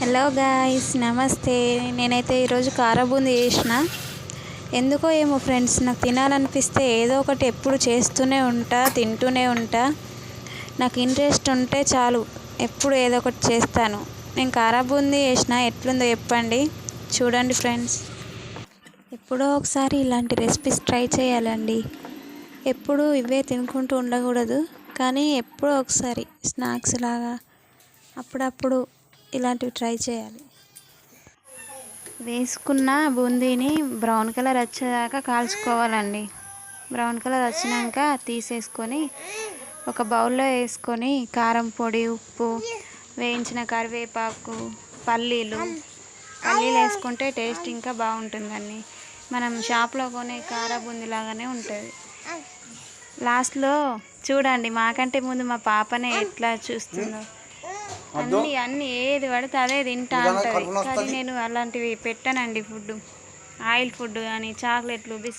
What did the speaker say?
Hello guys నమస్తే నేనైతే ఈరోజు కారబూంది చేసిన. ఎందుకో ఏమో ఫ్రెండ్స్ నాకు తినాలనిపిస్తే ఏదో ఒకటి ఎప్పుడు చేస్తూనే ఉంటా తింటూనే ఉంటా. నాకు ఇంట్రెస్ట్ ఉంటే చాలు ఎప్పుడు ఏదో ఒకటి చేస్తాను. నేను కారబూంది చేసిన. ఎట్లుందో చెప్పండి. చూడండి ఫ్రెండ్స్ ఎప్పుడో ఒకసారి ఇలాంటి రెసిపీస్ ట్రై చేయాలండి. ఎప్పుడు ఇవే తినుకుంటూ ఉండకూడదు. కానీ ఎప్పుడో ఒకసారి స్నాక్స్ లాగా అప్పుడప్పుడు ఇలాంటివి ట్రై చేయాలి. వేసుకున్న బూందీని బ్రౌన్ కలర్ వచ్చేదాకా కాల్చుకోవాలండి. బ్రౌన్ కలర్ వచ్చినాక తీసేసుకొని ఒక బౌల్లో వేసుకొని కారం పొడి ఉప్పు వేయించిన కరివేపాకు పల్లీలు పల్లీలు వేసుకుంటే టేస్ట్ ఇంకా బాగుంటుందండి. మనం షాప్లో కొనే కార బూందీ లాగానే ఉంటుంది. లాస్ట్లో చూడండి మాకంటే ముందు మా పాపనే ఎట్లా చూస్తుందో. అన్ని అన్ని ఏది పడితే అదే తింటా ఉంటుంది కానీ నేను అలాంటివి పెట్టానండి ఫుడ్ ఆయిల్ ఫుడ్ కానీ చాక్లెట్లు బిస్కెట్